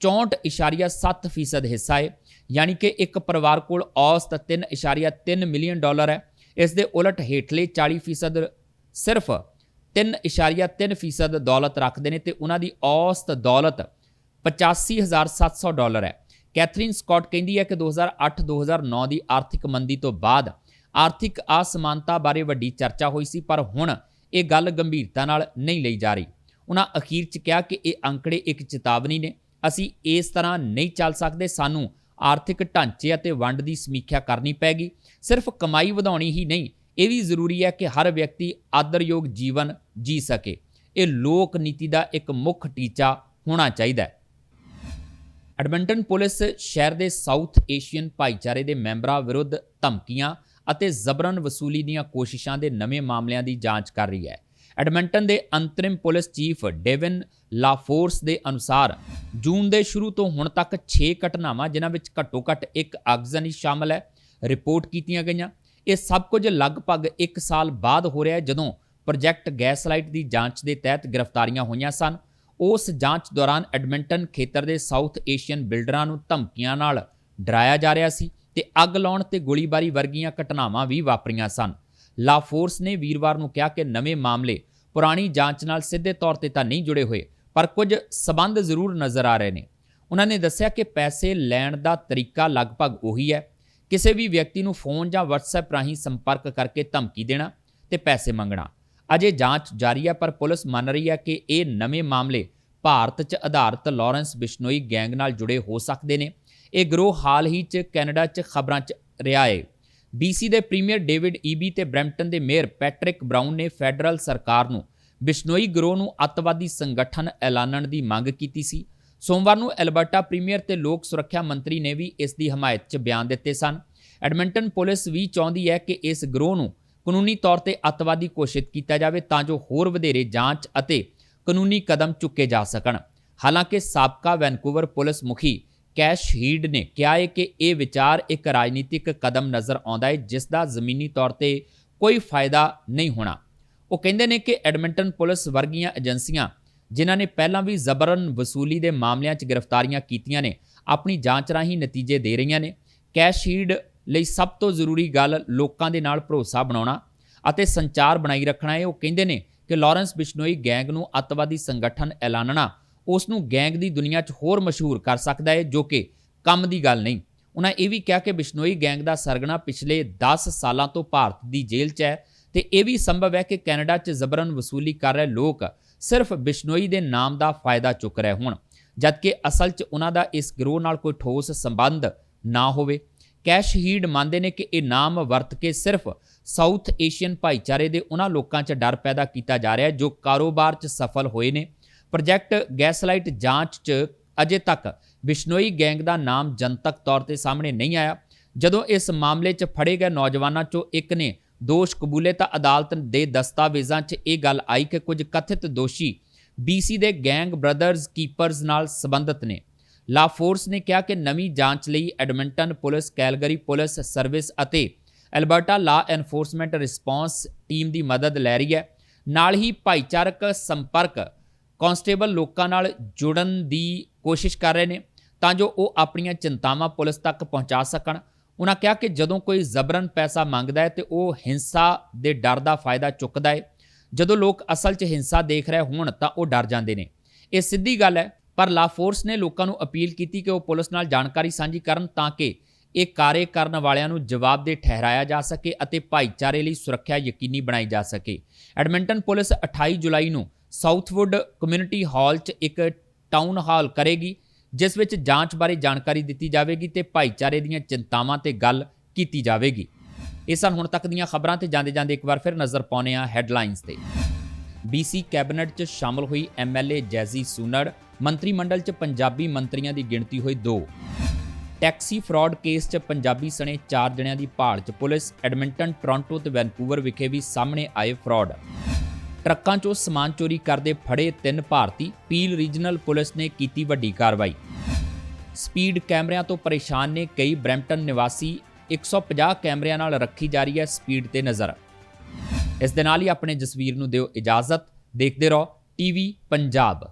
64.7% ਹਿੱਸਾ ਹੈ ਯਾਨੀ ਕਿ ਇੱਕ ਪਰਿਵਾਰ ਕੋਲ ਔਸਤ 3.3 ਮਿਲੀਅਨ ਡਾਲਰ ਹੈ। ਇਸ ਦੇ ਉਲਟ ਹੇਠਲੇ 40% ਸਿਰਫ 3.3% ਦੌਲਤ ਰੱਖਦੇ ਨੇ ਤੇ ਉਹਨਾਂ ਦੀ ਔਸਤ ਦੌਲਤ 85700 ਡਾਲਰ ਹੈ। ਕੈਥਰੀਨ ਸਕਾਟ ਕਹਿੰਦੀ ਹੈ ਕਿ 2008-2009 ਦੀ ਆਰਥਿਕ ਮੰਦੀ ਤੋਂ ਬਾਅਦ ਆਰਥਿਕ ਅਸਮਾਨਤਾ ਬਾਰੇ ਵੱਡੀ ਚਰਚਾ ਹੋਈ ਸੀ, ਪਰ ਹੁਣ ਇਹ ਗੱਲ ਗੰਭੀਰਤਾ ਨਾਲ ਨਹੀਂ ਲਈ ਜਾ ਰਹੀ। ਉਹਨਾਂ ਅਖੀਰ 'ਚ ਕਿਹਾ ਕਿ ਇਹ ਅੰਕੜੇ ਇੱਕ ਚੇਤਾਵਨੀ ਨੇ। ਅਸੀਂ ਇਸ ਤਰ੍ਹਾਂ ਨਹੀਂ ਚੱਲ ਸਕਦੇ। ਸਾਨੂੰ ਆਰਥਿਕ ਢਾਂਚੇ ਅਤੇ ਵੰਡ ਦੀ ਸਮੀਖਿਆ ਕਰਨੀ ਪੈਗੀ। ਸਿਰਫ ਕਮਾਈ ਵਧਾਉਣੀ ਹੀ ਨਹੀਂ, ਇਹ ਵੀ ਜ਼ਰੂਰੀ ਹੈ ਕਿ ਹਰ ਵਿਅਕਤੀ ਆਦਰਯੋਗ ਜੀਵਨ ਜੀ ਸਕੇ। ਇਹ ਲੋਕ ਨੀਤੀ ਦਾ ਇੱਕ ਮੁੱਖ ਟੀਚਾ ਹੋਣਾ ਚਾਹੀਦਾ ਹੈ। ਐਡਮੰਟਨ ਪੁਲਿਸ ਸ਼ਹਿਰ ਦੇ ਸਾਊਥ ਏਸ਼ੀਅਨ ਭਾਈਚਾਰੇ ਦੇ ਮੈਂਬਰਾਂ ਵਿਰੁੱਧ ਧਮਕੀਆਂ ਅਤੇ ਜ਼ਬਰਨ ਵਸੂਲੀ ਦੀਆਂ ਕੋਸ਼ਿਸ਼ਾਂ ਦੇ ਨਵੇਂ ਮਾਮਲਿਆਂ ਦੀ ਜਾਂਚ ਕਰ ਰਹੀ ਹੈ। ਐਡਮਿੰਟਨ ਦੇ interim police chief Devin Laforce ਦੇ ਅਨੁਸਾਰ ਜੂਨ ਦੇ ਸ਼ੁਰੂ ਤੋਂ ਹੁਣ ਤੱਕ 6 ਘਟਨਾਵਾਂ, ਜਿਨ੍ਹਾਂ ਵਿੱਚ ਘੱਟੋ-ਘੱਟ ਇੱਕ ਆਗਜ਼ਨੀ ਸ਼ਾਮਲ ਹੈ, ਰਿਪੋਰਟ ਕੀਤੀਆਂ ਗਈਆਂ। ਇਹ ਸਭ ਕੁਝ ਲਗਭਗ 1 ਸਾਲ ਬਾਅਦ ਹੋ ਰਿਹਾ ਹੈ, ਜਦੋਂ ਪ੍ਰੋਜੈਕਟ ਗੈਸਲਾਈਟ ਦੀ ਜਾਂਚ ਦੇ ਤਹਿਤ ਗ੍ਰਿਫਤਾਰੀਆਂ ਹੋਈਆਂ ਸਨ। ਉਸ ਜਾਂਚ ਦੌਰਾਨ ਐਡਮਿੰਟਨ ਖੇਤਰ ਦੇ ਸਾਊਥ ਏਸ਼ੀਅਨ ਬਿਲਡਰਾਂ ਨੂੰ ਧਮਕੀਆਂ ਨਾਲ ਡਰਾਇਆ ਜਾ ਰਿਹਾ ਸੀ ਤੇ ਅੱਗ ਲਾਉਣ ਤੇ ਗੋਲੀਬਾਰੀ ਵਰਗੀਆਂ ਘਟਨਾਵਾਂ ਵੀ ਵਾਪਰੀਆਂ ਸਨ। ਲਾਫੋਰਸ ਨੇ ਵੀਰਵਾਰ ਨੂੰ ਕਿਹਾ ਕਿ ਨਵੇਂ ਮਾਮਲੇ ਪੁਰਾਣੀ ਜਾਂਚ ਨਾਲ ਸਿੱਧੇ ਤੌਰ ਤੇ ਤਾਂ ਨਹੀਂ ਜੁੜੇ ਹੋਏ, ਪਰ ਕੁਝ ਸਬੰਧ ਜ਼ਰੂਰ ਨਜ਼ਰ ਆ ਰਹੇ ਨੇ। ਉਹਨਾਂ ਨੇ ਦੱਸਿਆ ਕਿ ਪੈਸੇ ਲੈਣ ਦਾ ਤਰੀਕਾ ਲਗਭਗ ਉਹੀ ਹੈ। ਕਿਸੇ ਵੀ ਵਿਅਕਤੀ ਨੂੰ ਫੋਨ ਜਾਂ WhatsApp ਰਾਹੀਂ ਸੰਪਰਕ ਕਰਕੇ ਧਮਕੀ ਦੇਣਾ ਤੇ ਪੈਸੇ ਮੰਗਣਾ। ਅਜੇ ਜਾਂਚ ਜਾਰੀ ਹੈ, ਪਰ ਪੁਲਿਸ ਮੰਨ ਰਹੀ ਹੈ ਕਿ ਇਹ ਨਵੇਂ ਮਾਮਲੇ ਭਾਰਤ 'ਚ ਆਧਾਰਿਤ ਲਾਰੈਂਸ ਬਿਸ਼ਨੋਈ ਗੈਂਗ ਨਾਲ ਜੁੜੇ ਹੋ ਸਕਦੇ ਨੇ। ਇਹ ਗਰੋਹ ਹਾਲ ਹੀ 'ਚ ਕੈਨੇਡਾ 'ਚ ਖਬਰਾਂ 'ਚ ਰਿਹਾ ਹੈ BC ਦੇ ਪ੍ਰੀਮੀਅਰ ਡੇਵਿਡ ਈਬੀ ਤੇ ਬ੍ਰੈਂਪਟਨ ਦੇ ਮੇਅਰ ਪੈਟਰਿਕ ਬ੍ਰਾਊਨ ਨੇ ਫੈਡਰਲ ਸਰਕਾਰ ਨੂੰ ਬਿਸ਼ਨੋਈ ਗਰੋਹ ਨੂੰ ਅੱਤਵਾਦੀ ਸੰਗਠਨ ਐਲਾਨਣ ਦੀ ਮੰਗ ਕੀਤੀ ਸੀ। ਸੋਮਵਾਰ ਨੂੰ ਐਲਬਰਟਾ ਪ੍ਰੀਮੀਅਰ ਤੇ ਲੋਕ ਸੁਰੱਖਿਆ ਮੰਤਰੀ ਨੇ ਵੀ ਇਸ ਦੀ ਹਮਾਇਤ 'ਚ ਬਿਆਨ ਦਿੱਤੇ ਸਨ। ਐਡਮਿੰਟਨ ਪੁਲਿਸ ਵੀ ਚਾਹੁੰਦੀ ਹੈ ਕਿ ਇਸ ਗਰੋਹ ਨੂੰ ਕਾਨੂੰਨੀ ਤੌਰ ਤੇ ਅੱਤਵਾਦੀ ਘੋਸ਼ਿਤ ਕੀਤਾ ਜਾਵੇ ਤਾਂ ਜੋ ਹੋਰ ਵਧੇਰੇ ਜਾਂਚ ਅਤੇ ਕਾਨੂੰਨੀ ਕਦਮ ਚੁੱਕੇ ਜਾ ਸਕਣ। ਹਾਲਾਂਕਿ ਸਾਬਕਾ ਵੈਨਕੂਵਰ ਪੁਲਿਸ ਮੁਖੀ ਕੈਸ਼ ਹੀਡ ਨੇ ਕਿਹਾ ਹੈ ਕਿ ਇਹ ਵਿਚਾਰ ਇੱਕ ਰਾਜਨੀਤਿਕ ਕਦਮ ਨਜ਼ਰ ਆਉਂਦਾ ਹੈ ਜਿਸ ਦਾ ਜ਼ਮੀਨੀ ਤੌਰ ਤੇ ਕੋਈ ਫਾਇਦਾ ਨਹੀਂ ਹੋਣਾ। ਉਹ ਕਹਿੰਦੇ ਨੇ ਕਿ ਐਡਮਿੰਟਨ ਪੁਲਿਸ ਵਰਗੀਆਂ ਏਜੰਸੀਆਂ, ਜਿਨ੍ਹਾਂ ਨੇ ਪਹਿਲਾਂ ਵੀ ਜ਼ਬਰਨ ਵਸੂਲੀ ਦੇ ਮਾਮਲਿਆਂ 'ਚ ਗ੍ਰਿਫਤਾਰੀਆਂ ਕੀਤੀਆਂ ਨੇ, ਆਪਣੀ ਜਾਂਚ ਰਾਹੀਂ ਨਤੀਜੇ ਦੇ ਰਹੀਆਂ ਨੇ। ਕੈਸ਼ ਹੀਡ ਲਈ ਸਭ ਤੋਂ ਜ਼ਰੂਰੀ ਗੱਲ ਲੋਕਾਂ ਦੇ ਨਾਲ ਭਰੋਸਾ ਬਣਾਉਣਾ ਅਤੇ ਸੰਚਾਰ ਬਣਾਈ ਰੱਖਣਾ ਹੈ। ਉਹ ਕਹਿੰਦੇ ਨੇ ਕਿ ਲਾਰੈਂਸ ਬਿਸ਼ਨੋਈ ਗੈਂਗ ਨੂੰ ਅੱਤਵਾਦੀ ਸੰਗਠਨ ਐਲਾਨਣਾ ਉਸ ਨੂੰ ਗੈਂਗ ਦੀ ਦੁਨੀਆ 'ਚ ਹੋਰ ਮਸ਼ਹੂਰ ਕਰ ਸਕਦਾ ਹੈ ਜੋ ਕਿ ਕੰਮ ਦੀ ਗੱਲ ਨਹੀਂ। ਉਹਨਾਂ ਇਹ ਵੀ ਕਿਹਾ ਕਿ ਬਿਸ਼ਨੋਈ ਗੈਂਗ ਦਾ ਸਰਗਣਾ ਪਿਛਲੇ 10 ਸਾਲਾਂ ਤੋਂ ਭਾਰਤ ਦੀ ਜੇਲ੍ਹ 'ਚ ਹੈ ਤੇ ਇਹ ਵੀ ਸੰਭਵ ਹੈ ਕਿ ਕੈਨੇਡਾ 'ਚ ਜ਼ਬਰਨ ਵਸੂਲੀ ਕਰ ਰਹੇ ਲੋਕ ਸਿਰਫ ਬਿਸ਼ਨੋਈ ਦੇ ਨਾਮ ਦਾ ਫਾਇਦਾ ਚੁੱਕ ਰਹੇ ਹੋਣ, ਜਦਕਿ ਅਸਲ 'ਚ ਉਹਨਾਂ ਦਾ ਇਸ ਗਿਰੋਹ ਨਾਲ ਕੋਈ ਠੋਸ ਸੰਬੰਧ ਨਾ ਹੋਵੇ। ਕੈਸ਼ ਹੀਡ ਮੰਨਦੇ ਨੇ ਕਿ ਇਹ ਨਾਮ ਵਰਤ ਕੇ ਸਿਰਫ ਸਾਊਥ ਏਸ਼ੀਅਨ ਭਾਈਚਾਰੇ ਦੇ ਉਹਨਾਂ ਲੋਕਾਂ 'ਚ ਡਰ ਪੈਦਾ ਕੀਤਾ ਜਾ ਰਿਹਾ ਹੈ, ਜੋ ਕਾਰੋਬਾਰ 'ਚ ਸਫਲ ਹੋਏ ਨੇ। ਪ੍ਰੋਜੈਕਟ ਗੈਸਲਾਈਟ ਜਾਂਚ 'ਚ ਅਜੇ ਤੱਕ ਬਿਸ਼ਨੋਈ ਗੈਂਗ ਦਾ ਨਾਮ ਜਨਤਕ ਤੌਰ ਤੇ ਸਾਹਮਣੇ ਨਹੀਂ ਆਇਆ। ਜਦੋਂ ਇਸ ਮਾਮਲੇ 'ਚ ਫੜੇ ਗਏ ਨੌਜਵਾਨਾਂ 'ਚੋਂ ਇੱਕ ਨੇ ਦੋਸ਼ ਕਬੂਲੇ ਤਾਂ ਅਦਾਲਤ ਦੇ ਦਸਤਾਵੇਜ਼ਾਂ 'ਚ ਇਹ ਗੱਲ ਆਈ ਕਿ ਕੁਝ ਕਥਿਤ ਦੋਸ਼ੀ BC ਦੇ ਗੈਂਗ ਬ੍ਰਦਰਜ਼ ਕੀਪਰਜ਼ ਨਾਲ ਸੰਬੰਧਿਤ ਨੇ। ਲਾ ਫੋਰਸ ਨੇ ਕਿਹਾ ਕਿ ਨਵੀਂ ਜਾਂਚ ਲਈ Edmonton police, Calgary police service ਅਤੇ Alberta law enforcement response team ਦੀ ਮਦਦ ਲੈ ਰਹੀ ਹੈ। ਨਾਲ ਹੀ ਭਾਈਚਾਰਕ ਸੰਪਰਕ ਕਾਂਸਟੇਬਲ ਲੋਕਾਂ ਨਾਲ ਜੁੜਨ ਦੀ ਕੋਸ਼ਿਸ਼ ਕਰ ਰਹੇ ਨੇ ਤਾਂ ਜੋ ਉਹ ਆਪਣੀਆਂ ਚਿੰਤਾਵਾਂ ਪੁਲਿਸ ਤੱਕ ਪਹੁੰਚਾ ਸਕਣ। ਉਹਨਾਂ ਕਿਹਾ ਕਿ ਜਦੋਂ ਕੋਈ ਜ਼ਬਰਨ ਪੈਸਾ ਮੰਗਦਾ ਹੈ ਤੇ ਉਹ ਹਿੰਸਾ ਦੇ ਡਰ ਦਾ ਫਾਇਦਾ ਚੁੱਕਦਾ ਹੈ। ਜਦੋਂ ਲੋਕ ਅਸਲ 'ਚ ਹਿੰਸਾ ਦੇਖ ਰਹੇ ਹੋਣ ਤਾਂ ਉਹ ਡਰ ਜਾਂਦੇ ਨੇ। ਇਹ ਸਿੱਧੀ ਗੱਲ ਹੈ, ਪਰ ਲਾ ਫੋਰਸ ਨੇ ਲੋਕਾਂ ਨੂੰ ਅਪੀਲ ਕੀਤੀ ਕਿ ਉਹ ਪੁਲਿਸ ਨਾਲ ਜਾਣਕਾਰੀ ਸਾਂਝੀ ਕਰਨ ਤਾਂ ਕਿ ਇਹ ਕਾਰੇ ਕਰਨ ਵਾਲਿਆਂ ਨੂੰ ਜਵਾਬਦੇਹ ਠਹਿਰਾਇਆ ਜਾ ਸਕੇ ਅਤੇ ਭਾਈਚਾਰੇ ਲਈ ਸੁਰੱਖਿਆ ਯਕੀਨੀ ਬਣਾਈ ਜਾ ਸਕੇ। ਐਡਮਿੰਟਨ ਪੁਲਿਸ 28 ਜੁਲਾਈ ਨੂੰ ਸਾਊਥਵੁੱਡ ਕਮਿਊਨਿਟੀ ਹਾਲ 'ਚ ਇੱਕ ਟਾਊਨ ਹਾਲ ਕਰੇਗੀ, ਜਿਸ ਵਿੱਚ ਜਾਂਚ ਬਾਰੇ ਜਾਣਕਾਰੀ ਦਿੱਤੀ ਜਾਵੇਗੀ ਤੇ ਭਾਈਚਾਰੇ ਦੀਆਂ ਚਿੰਤਾਵਾਂ ਤੇ ਗੱਲ ਕੀਤੀ ਜਾਵੇਗੀ। ਇਹ ਸਨ ਹੁਣ ਤੱਕ ਦੀਆਂ ਖਬਰਾਂ ਤੇ ਜਾਂਦੇ ਜਾਂਦੇ ਇੱਕ ਵਾਰ ਫਿਰ ਨਜ਼ਰ ਪਾਉਨੇ ਆ ਹੈਡਲਾਈਨਸ ਤੇ। BC ਕੈਬਨਿਟ 'ਚ ਸ਼ਾਮਲ ਹੋਈ ਐਮਐਲਏ ਜੈਜ਼ੀ ਸੂਨੜ, ਮੰਤਰੀ ਮੰਡਲ 'ਚ ਪੰਜਾਬੀ ਮੰਤਰੀਆਂ ਦੀ ਗਿਣਤੀ ਹੋਈ 2 ਟੈਕਸੀ ਫਰਾਡ ਕੇਸ 'ਚ ਪੰਜਾਬੀ ਸਣੇ 4 ਜਣਿਆਂ ਦੀ ਭਾਲ 'ਚ ਪੁਲਿਸ, ਐਡਮਿੰਟਨ, ਟੋਰਾਂਟੋ ਤੇ ਵੈਨਕੂਵਰ ਵਿਖੇ ਵੀ ਸਾਹਮਣੇ ਆਏ ਫਰਾਡ। ਟਰੱਕਾਂ 'ਚੋਂ ਸਮਾਨ ਚੋਰੀ ਕਰਦੇ ਫੜੇ ਤਿੰਨ ਭਾਰਤੀ, ਪੀਲ ਰੀਜਨਲ ਪੁਲਿਸ ਨੇ ਕੀਤੀ ਵੱਡੀ ਕਾਰਵਾਈ। ਸਪੀਡ ਕੈਮਰਿਆਂ ਤੋਂ ਪਰੇਸ਼ਾਨ ਨੇ ਕਈ ਬ੍ਰੈਂਪਟਨ ਨਿਵਾਸੀ 150 ਕੈਮਰਿਆਂ ਨਾਲ ਰੱਖੀ ਜਾ ਰਹੀ ਹੈ ਸਪੀਡ ਤੇ ਨਜ਼ਰ। ਇਸ ਦੇ ਨਾਲ ਹੀ ਆਪਣੇ ਜਸਵੀਰ ਨੂੰ ਦਿਓ ਇਜਾਜ਼ਤ, ਦੇਖਦੇ ਰਹੋ, ਟੀਵੀ ਪੰਜਾਬ।